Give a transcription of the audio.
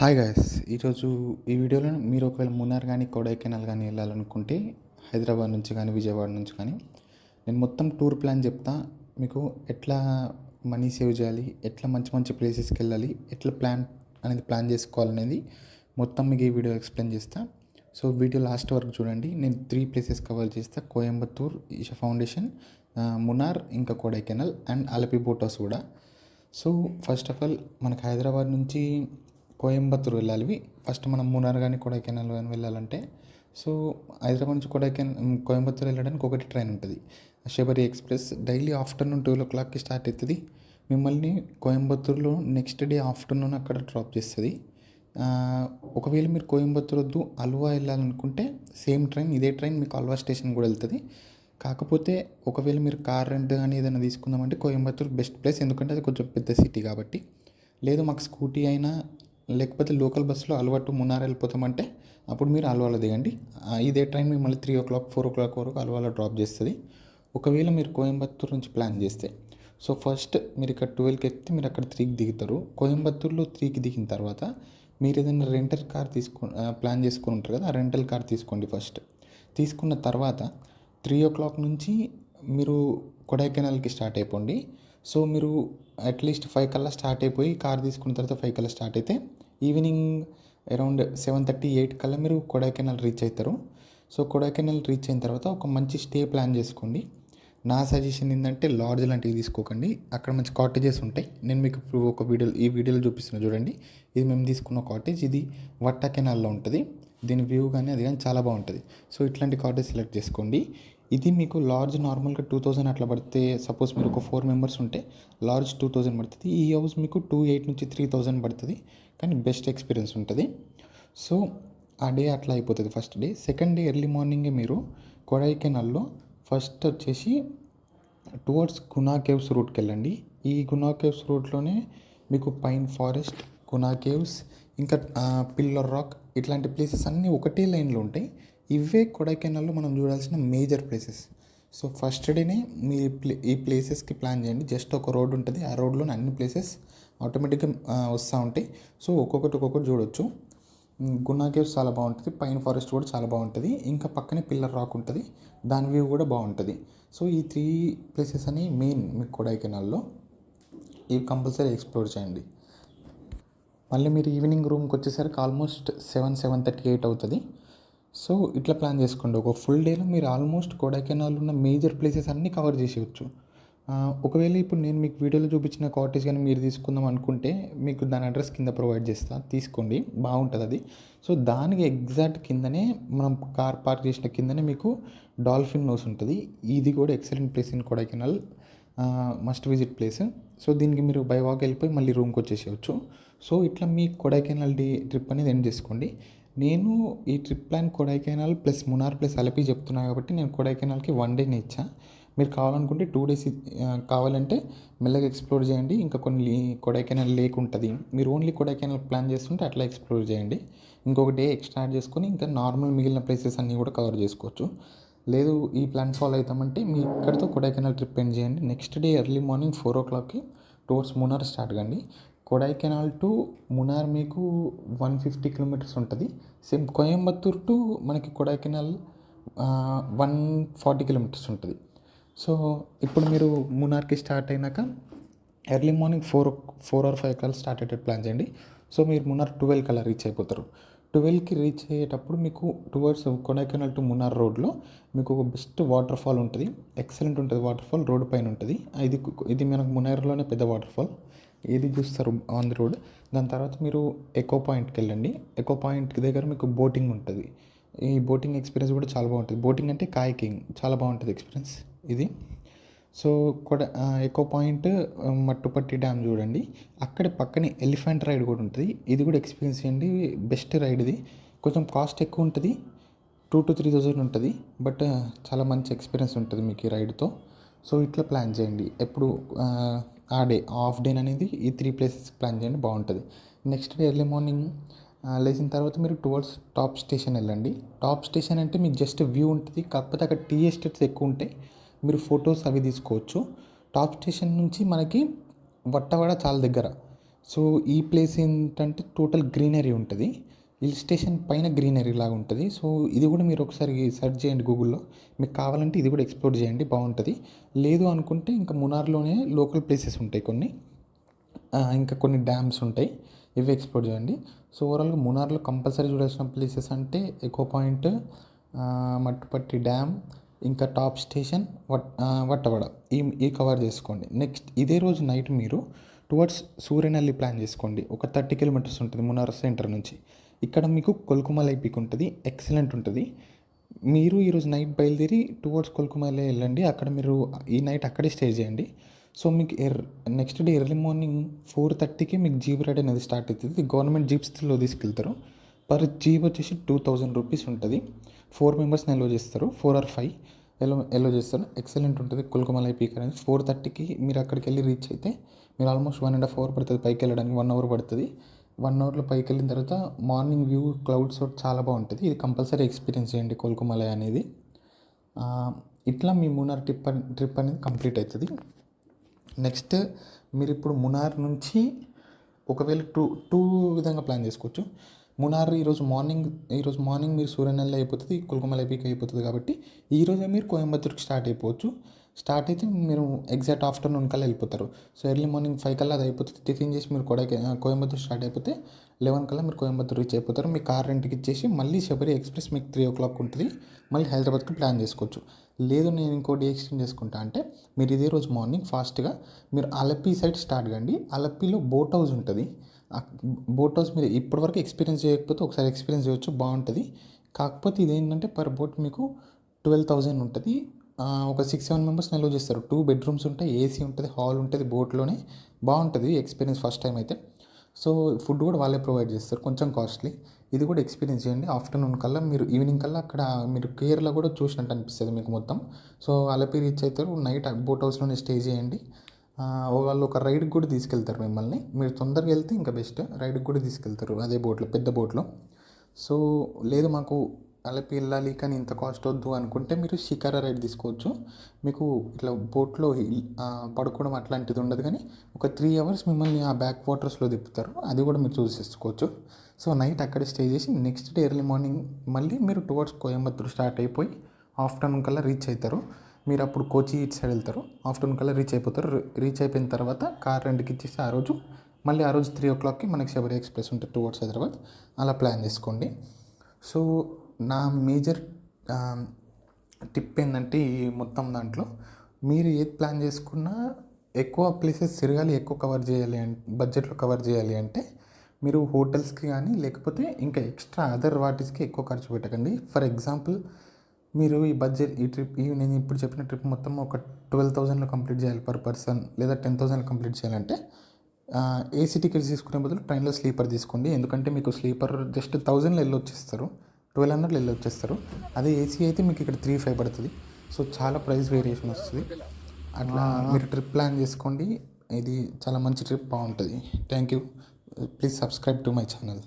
Hi guys ఈరోజు ఈ వీడియోలో మీరు ఒకవేళ మున్నార్ కానీ కొడైకెనాల్ కానీ వెళ్ళాలనుకుంటే హైదరాబాద్ నుంచి కానీ విజయవాడ నుంచి కానీ నేను మొత్తం టూర్ ప్లాన్ చెప్తా. మీకు ఎట్లా మనీ సేవ్ చేయాలి ఎట్లా మంచి మంచి ప్లేసెస్కి వెళ్ళాలి ఎట్లా ప్లాన్ అనేది ప్లాన్ చేసుకోవాలనేది మొత్తం మీకు ఈ వీడియో ఎక్స్ప్లెయిన్ చేస్తా. సో వీడియో లాస్ట్ వరకు చూడండి. నేను త్రీ ప్లేసెస్ కవర్ చేస్తా. కోయంబత్తూర్ ఈషా ఫౌండేషన్ మునార్ ఇంకా కొడైకెనాల్ అండ్ అలపి బోట్ కూడా. సో ఫస్ట్ ఆఫ్ ఆల్ మనకు హైదరాబాద్ నుంచి కోయంబత్తూర్ వెళ్ళాలి ఫస్ట్ మనం మూనార్ కానీ కొడైకెనాల్ కానీ వెళ్ళాలంటే సో హైదరాబాద్ నుంచి కొడైకెనాల్ కోయంబత్తూర్ వెళ్ళడానికి ఒకటి ట్రైన్ ఉంటుంది. Sabari express daily afternoon twelve ఓ క్లాక్కి స్టార్ట్ అవుతుంది మిమ్మల్ని కోయంబత్తూర్లో నెక్స్ట్ డే ఆఫ్టర్నూన్ అక్కడ డ్రాప్ చేస్తుంది. ఒకవేళ మీరు కోయంబత్తూర్ వద్దు అల్వా వెళ్ళాలనుకుంటే సేమ్ ట్రైన్ ఇదే ట్రైన్ మీకు అల్వా స్టేషన్ కూడా వెళ్తుంది. కాకపోతే ఒకవేళ మీరు కార్ రెంట్ కానీ ఏదైనా తీసుకుందామంటే కోయంబత్తూర్ బెస్ట్ ప్లేస్ ఎందుకంటే అది కొంచెం పెద్ద సిటీ కాబట్టి. లేదు మాకు స్కూటీ అయినా లేకపోతే లోకల్ బస్సులో అలవాటు మున్నార్ వెళ్ళిపోతామంటే అప్పుడు మీరు అలవాలో దిగండి ఇదే ట్రైన్ మిమ్మల్ని three o'clock four o'clock వరకు అలవాలో డ్రాప్ చేస్తుంది. ఒకవేళ మీరు కోయంబత్తూర్ నుంచి ప్లాన్ చేస్తే సో ఫస్ట్ మీరు ఇక్కడ ట్వెల్వ్కి ఎక్కితే మీరు అక్కడ త్రీకి దిగుతారు. కోయంబత్తూర్లో త్రీకి దిగిన తర్వాత మీరు ఏదైనా రెంటల్ కార్ తీసుకో ప్లాన్ చేసుకుని ఉంటారు కదా ఆ రెంటల్ కార్ తీసుకోండి ఫస్ట్ తీసుకున్న తర్వాత త్రీ ఓ క్లాక్ నుంచి మీరు కొడైకెనాల్కి స్టార్ట్ అయిపోండి. సో మీరు అట్లీస్ట్ ఫైవ్ కల్లా స్టార్ట్ అయిపోయి కార్ తీసుకున్న తర్వాత ఫైవ్ కల్లా స్టార్ట్ అయితే evening around seven thirty eight కల్లా మీరు కొడైకెనాల్ రీచ్ అవుతారు. సో కొడైకెనాల్ రీచ్ అయిన తర్వాత ఒక మంచి స్టే ప్లాన్ చేసుకోండి. నా సజెషన్ ఏంటంటే లాడ్జ్ లాంటివి తీసుకోకండి. అక్కడ మంచి కాటేజెస్ ఉంటాయి. నేను మీకు ఇప్పుడు ఒక వీడియో ఈ వీడియోలో చూపిస్తున్నా చూడండి. ఇది మేము తీసుకున్న కాటేజ్ ఇది వట్ట కెనాల్లో ఉంటుంది. దీని వ్యూ కానీ అది కానీ చాలా బాగుంటుంది. సో ఇట్లాంటి కాటేజ్ సెలెక్ట్ చేసుకోండి. ఇది మీకు లార్జ్ నార్మల్గా టూ థౌజండ్ అట్లా పడితే సపోజ్ మీరు ఒక ఫోర్ మెంబర్స్ ఉంటే లార్జ్ టూ థౌజండ్ పడుతుంది. ఈ హౌస్ మీకు టూ ఎయిట్ నుంచి త్రీ థౌజండ్ పడుతుంది. కానీ బెస్ట్ ఎక్స్పీరియన్స్ ఉంటుంది. సో ఆ డే అట్లా అయిపోతుంది first day second day early మార్నింగే మీరు కొడైకెనాల్లో ఫస్ట్ వచ్చేసి టువర్డ్స్ గునా కేవ్స్ రూట్కి వెళ్ళండి ఈ గునా కేవ్స్ రూట్లోనే మీకు పైన్ ఫారెస్ట్ గునా కేవ్స్ ఇంకా పిల్లర్ రాక్ ఇట్లాంటి ప్లేసెస్ అన్నీ ఒకటే లైన్లో ఉంటాయి. ఇవే కొడైకెనాల్లో మనం చూడాల్సిన మేజర్ ప్లేసెస్. సో ఫస్ట్ డేనే మీ ప్లే ఈ ప్లేసెస్కి ప్లాన్ చేయండి. జస్ట్ ఒక రోడ్ ఉంటుంది. ఆ రోడ్లోనే అన్ని ప్లేసెస్ ఆటోమేటిక్గా వస్తూ ఉంటాయి. సో ఒక్కొక్కటి ఒక్కొక్కటి చూడొచ్చు. గున్నా కేవ్స్ చాలా బాగుంటుంది. పైన్ ఫారెస్ట్ కూడా చాలా బాగుంటుంది. ఇంకా పక్కనే పిల్లర్ రాక్ ఉంటుంది. దాని వ్యూ కూడా బాగుంటుంది. సో ఈ త్రీ ప్లేసెస్ అని మెయిన్ మీకు కొడైకెనాల్లో. ఇవి కంపల్సరీ ఎక్స్ప్లోర్ చేయండి. మళ్ళీ మీరు ఈవినింగ్ రూమ్కి వచ్చేసరికి almost seven seven thirty eight అవుతుంది. సో ఇట్లా ప్లాన్ చేసుకోండి. ఒక ఫుల్ డేలో మీరు ఆల్మోస్ట్ కొడైకెనాల్ ఉన్న మేజర్ ప్లేసెస్ అన్నీ కవర్ చేసేయచ్చు. ఒకవేళ ఇప్పుడు నేను మీకు వీడియోలో చూపించిన కాటేజ్ కానీ మీరు తీసుకుందాం అనుకుంటే మీకు దాని అడ్రస్ కింద ప్రొవైడ్ చేస్తా. తీసుకోండి. బాగుంటుంది అది. సో దానికి ఎగ్జాక్ట్ కిందనే మనం కార్ పార్క్ చేసిన కిందనే మీకు డాల్ఫిన్ నోస్ ఉంటుంది. ఇది కూడా excellent place in Kodaikanal. Must visit place so దీనికి మీరు బై వాక్ వెళ్ళిపోయి మళ్ళీ రూమ్కి వచ్చేసేయచ్చు. సో ఇట్లా మీ కొడైకెనాల్ డే ట్రిప్ అనేది ఎండ్ చేసుకోండి. నేను ఈ trip plan Kodaikanal plus Munnar plus Alleppey చెప్తున్నా కాబట్టి నేను కొడైకెనాల్కి వన్ డేనే ఇచ్చా. మీరు కావాలనుకుంటే టూ డేస్ కావాలంటే మెల్లగా ఎక్స్ప్లోర్ చేయండి. ఇంకా కొన్ని కొడైకెనాల్ లేక్ ఉంటుంది. మీరు ఓన్లీ కొడైకెనాల్ ప్లాన్ చేస్తుంటే అట్లా ఎక్స్ప్లోర్ చేయండి. ఇంకొక డే ఎక్స్ట్రా యాడ్ చేసుకొని ఇంకా నార్మల్ మిగిలిన ప్లేసెస్ అన్నీ కూడా కవర్ చేసుకోవచ్చు. లేదు ఈ ప్లాన్ ఫాలో అవుతామంటే మీ ఇక్కడితో కొడైకెనాల్ ట్రిప్ ఎండ్ చేయండి. Next day early morning four ఓ క్లాక్కి టువర్డ్స్ మునార్ స్టార్ట్ కండి. కొడైకెనాల్ టు మునార్ మీకు వన్ ఫిఫ్టీ కిలోమీటర్స్ ఉంటుంది. సేమ్ కోయంబత్తూర్ టు మనకి కొడైకెనాల్ వన్ ఫార్టీ కిలోమీటర్స్ ఉంటుంది. సో ఇప్పుడు మీరు మునార్కి స్టార్ట్ అయినాక early morning four four or five కల్లా స్టార్ట్ అయ్యేటట్టు ప్లాన్ చేయండి. సో మీరు మున్నార్ ట్వెల్వ్ కల్లా రీచ్ అయిపోతారు. ట్వెల్వ్కి రీచ్ అయ్యేటప్పుడు మీకు టువర్డ్స్ కొడైకెనాల్ టు మున్నార్ రోడ్లో మీకు ఒక బెస్ట్ వాటర్ ఫాల్ ఉంటుంది. ఎక్సలెంట్ ఉంటుంది. వాటర్ ఫాల్ రోడ్ పైన ఉంటుంది. ఇది ఇది మనకు మున్నార్లోనే పెద్ద వాటర్ ఫాల్ ఇది చూస్తారు ఆన్ ది రోడ్ దాని తర్వాత మీరు ఎకో పాయింట్కి వెళ్ళండి ఎకో పాయింట్ దగ్గర మీకు బోటింగ్ ఉంటుంది. ఈ బోటింగ్ ఎక్స్పీరియన్స్ కూడా చాలా బాగుంటుంది. బోటింగ్ అంటే కాయకింగ్ చాలా బాగుంటుంది ఎక్స్పీరియన్స్ ఇది. సో కొడ ఎకో పాయింట్ మట్టుపట్టి డ్యామ్ చూడండి. అక్కడ పక్కనే ఎలిఫెంట్ రైడ్ కూడా ఉంటుంది. ఇది కూడా ఎక్స్పీరియన్స్ చేయండి. బెస్ట్ రైడ్ ఇది. కొంచెం కాస్ట్ ఎక్కువ ఉంటుంది. టూ టు త్రీ థౌజండ్ ఉంటుంది. బట్ చాలా మంచి ఎక్స్పీరియన్స్ ఉంటుంది మీకు ఈ రైడ్తో సో ఇట్లా ప్లాన్ చేయండి. ఎప్పుడు ఆ, డే హాఫ్ డే అనేది ఈ త్రీ ప్లేసెస్ ప్లాన్ చేయండి బాగుంటుంది. నెక్స్ట్ డే ఎర్లీ మార్నింగ్ లేచిన తర్వాత మీరు టువర్డ్స్ టాప్ స్టేషన్ వెళ్ళండి. టాప్ స్టేషన్ అంటే మీకు జస్ట్ వ్యూ ఉంటుంది కాకపోతే అక్కడ టీ ఎస్టేట్స్ ఎక్కువ ఉంటాయి మీరు ఫొటోస్ అవి తీసుకోవచ్చు. టాప్ స్టేషన్ నుంచి మనకి వట్టవాడ చాలా దగ్గర. సో ఈ ప్లేస్ ఏంటంటే టోటల్ గ్రీనరీ ఉంటుంది. హిల్ స్టేషన్ పైన గ్రీనరీ లాగా ఉంటుంది. సో ఇది కూడా మీరు ఒకసారి సెర్చ్ చేయండి గూగుల్లో. మీకు కావాలంటే ఇది కూడా ఎక్స్ప్లోర్ చేయండి బాగుంటుంది. లేదు అనుకుంటే ఇంకా మునార్లోనే లోకల్ ప్లేసెస్ ఉంటాయి కొన్ని. ఇంకా కొన్ని డ్యామ్స్ ఉంటాయి. ఇవి ఎక్స్ప్లోర్ చేయండి. సో ఓవరాల్గా మునార్లో కంపల్సరీ చూడాల్సిన ప్లేసెస్ అంటే ఎకో పాయింట్ మట్టుపట్టి డ్యామ్ ఇంకా టాప్ స్టేషన్ వట్ వట్టవడ. ఈ ఈ కవర్ చేసుకోండి. నెక్స్ట్ ఇదే రోజు నైట్ మీరు టువర్డ్స్ సూర్యనల్లి ప్లాన్ చేసుకోండి. ఒక థర్టీ కిలోమీటర్స్ ఉంటుంది మునార్ సెంటర్ నుంచి. ఇక్కడ మీకు కొల్కుమలై పీక్ ఉంటుంది. ఎక్సలెంట్ ఉంటుంది. మీరు ఈరోజు నైట్ బయలుదేరి టువర్డ్స్ కొల్కుమలై వెళ్ళండి. అక్కడ మీరు ఈ నైట్ అక్కడే స్టే చేయండి. సో మీకు ఎర్ next day early morning four థర్టీకి మీకు జీప్ రైడ్ అనేది స్టార్ట్ అవుతుంది. గవర్నమెంట్ జీప్స్లో తీసుకెళ్తారు. పర్ జీప్ వచ్చేసి టూ థౌజండ్ రూపీస్ ఉంటుంది. ఫోర్ మెంబర్స్ని ఎలో చేస్తారు. Four or five allow allow చేస్తారు. ఎక్సలెంట్ ఉంటుంది. కుల్కుమలై పీక్ అనేది ఫోర్ థర్టీకి మీరు అక్కడికి వెళ్ళి రీచ్ అయితే మీరు almost one and half hour పడుతుంది. పైకి వెళ్ళడానికి వన్ అవర్ పడుతుంది. వన్ అవర్లో పైకి వెళ్ళిన తర్వాత మార్నింగ్ వ్యూ క్లౌడ్స్ చాలా బాగుంటుంది. ఇది కంపల్సరీ ఎక్స్పీరియన్స్ చేయండి. కొల్కుమలై అనేది. ఇట్లా మీ మూనార్ ట్రిప్ ట్రిప్ అనేది కంప్లీట్ అవుతుంది నెక్స్ట్ మీరు ఇప్పుడు మునార్ నుంచి ఒకవేళ టూ టూ విధంగా ప్లాన్ చేసుకోవచ్చు. మునార్ ఈరోజు మార్నింగ్ ఈరోజు మార్నింగ్ మీరు సూర్యనెల్లి అయిపోతుంది కుల్కమల పీక్ అయిపోతుంది కాబట్టి ఈరోజే మీరు కోయంబత్తూర్కి స్టార్ట్ అయిపోవచ్చు. స్టార్ట్ అయితే మీరు ఎగ్జాక్ట్ ఆఫ్టర్నూన్ కల్లా వెళ్ళిపోతారు. సో ఎర్లీ మార్నింగ్ ఫైవ్ కల్లా అది అయిపోతుంది. టిఫిన్ చేసి మీరు కొడైకే కోయంబత్తూర్ స్టార్ట్ అయిపోతే లెవెన్ కల్లా మీరు కోయంబత్తూర్ రీచ్ అయిపోతారు. మీ కార్ రెంట్కి ఇచ్చేసి మళ్ళీ శబరి ఎక్స్ప్రెస్ మీకు త్రీ ఓ క్లాక్ ఉంటుంది. మళ్ళీ హైదరాబాద్కి ప్లాన్ చేసుకోవచ్చు. లేదు నేను ఇంకోటి ఎక్స్టెండ్ చేసుకుంటా అంటే మీరు ఇదే రోజు మార్నింగ్ ఫాస్ట్గా మీరు అలపి సైడ్ స్టార్ట్ కండి. అలపిలో బోట్ హౌస్ ఉంటుంది. బోట్ హౌస్ మీరు ఇప్పటివరకు ఎక్స్పీరియన్స్ చేయకపోతే ఒకసారి ఎక్స్పీరియన్స్ చేయొచ్చు. బాగుంటుంది. కాకపోతే ఇదేంటంటే పర్ బోట్ మీకు ట్వెల్వ్ థౌజండ్ ఉంటుంది. ఒక సిక్స్ సెవెన్ మెంబర్స్ నిల్వ చేస్తారు. టూ బెడ్రూమ్స్ ఉంటాయి ఏసీ ఉంటుంది హాల్ ఉంటుంది బోట్లోనే బాగుంటుంది ఎక్స్పీరియన్స్ ఫస్ట్ టైం అయితే. సో ఫుడ్ కూడా వాళ్ళే ప్రొవైడ్ చేస్తారు కొంచెం కాస్ట్లీ ఇది కూడా ఎక్స్పీరియన్స్ చేయండి. ఆఫ్టర్నూన్ కల్లా మీరు ఈవినింగ్ కల్లా అక్కడ మీరు కేరళ కూడా చూసినట్టు అనిపిస్తుంది మీకు మొత్తం. సో అలపి రీచ్ అవుతారు నైట్ బోట్ హౌస్లోనే స్టే చేయండి. వాళ్ళు ఒక రైడ్కి కూడా తీసుకెళ్తారు మిమ్మల్ని. మీరు తొందరగా వెళ్తే ఇంకా బెస్ట్ రైడ్కి కూడా తీసుకెళ్తారు అదే బోట్లో పెద్ద బోట్లో సో లేదు మాకు అలపి వెళ్ళాలి కానీ ఇంత కాస్ట్ వద్దు అనుకుంటే మీరు షికారా రైడ్ తీసుకోవచ్చు. మీకు ఇట్లా బోట్లో పడుకోవడం అట్లాంటిది ఉండదు కానీ ఒక త్రీ అవర్స్ మిమ్మల్ని ఆ బ్యాక్ వాటర్స్లో తిప్పుతారు. అది కూడా మీరు చూసేసుకోవచ్చు సో నైట్ అక్కడ స్టే చేసి నెక్స్ట్ డే ఎర్లీ మార్నింగ్ మళ్ళీ మీరు టువర్డ్స్ కోయంబత్తూర్ స్టార్ట్ అయిపోయి ఆఫ్టర్నూన్ కల్లా రీచ్ అవుతారు మీరు అప్పుడు కోచి ఇటు సైడ్ వెళ్తారు. ఆఫ్టర్నూన్ కల్లా రీచ్ అయిపోతారు. రీచ్ అయిపోయిన తర్వాత కార్ రెంట్కి ఇచ్చేసి ఆ రోజు మళ్ళీ ఆ రోజు త్రీ ఓ క్లాక్కి మనకి శబరి ఎక్స్ప్రెస్ ఉంటుంది టువర్డ్స్ హైదరాబాద్. అలా ప్లాన్ చేసుకోండి. సో నా మేజర్ టిప్ ఏంటంటే ఈ మొత్తం దాంట్లో మీరు ఏది ప్లాన్ చేసుకున్నా ఎక్కువ ప్లేసెస్ తిరగాలి ఎక్కువ కవర్ చేయాలి అంటే బడ్జెట్లో కవర్ చేయాలి అంటే మీరు హోటల్స్కి కానీ లేకపోతే ఇంకా ఎక్స్ట్రా అదర్ వాటిస్కి ఎక్కువ ఖర్చు పెట్టకండి. ఫర్ ఎగ్జాంపుల్ మీరు ఈ బడ్జెట్ ఈ ట్రిప్ ఈ నేను ఇప్పుడు చెప్పిన ట్రిప్ మొత్తం ఒక ట్వెల్వ్ థౌజండ్లో కంప్లీట్ చేయాలి పర్ పర్సన్ లేదా టెన్ థౌజండ్లో కంప్లీట్ చేయాలంటే ఏసీ టికెట్స్ తీసుకునే బదులు ట్రైన్లో స్లీపర్ తీసుకోండి. ఎందుకంటే మీకు స్లీపర్ జస్ట్ థౌజండ్లో వెళ్ళి వచ్చేస్తారు ట్వెల్వ్ హండ్రెడ్లో వెళ్ళి వచ్చేస్తారు. అదే ఏసీ అయితే మీకు ఇక్కడ త్రీ ఫైవ్ పడుతుంది. సో చాలా ప్రైస్ వేరియేషన్ వస్తుంది. అట్లా మీరు ట్రిప్ ప్లాన్ చేసుకోండి. ఇది చాలా మంచి ట్రిప్ బాగుంటుంది. Thank you please subscribe to my channel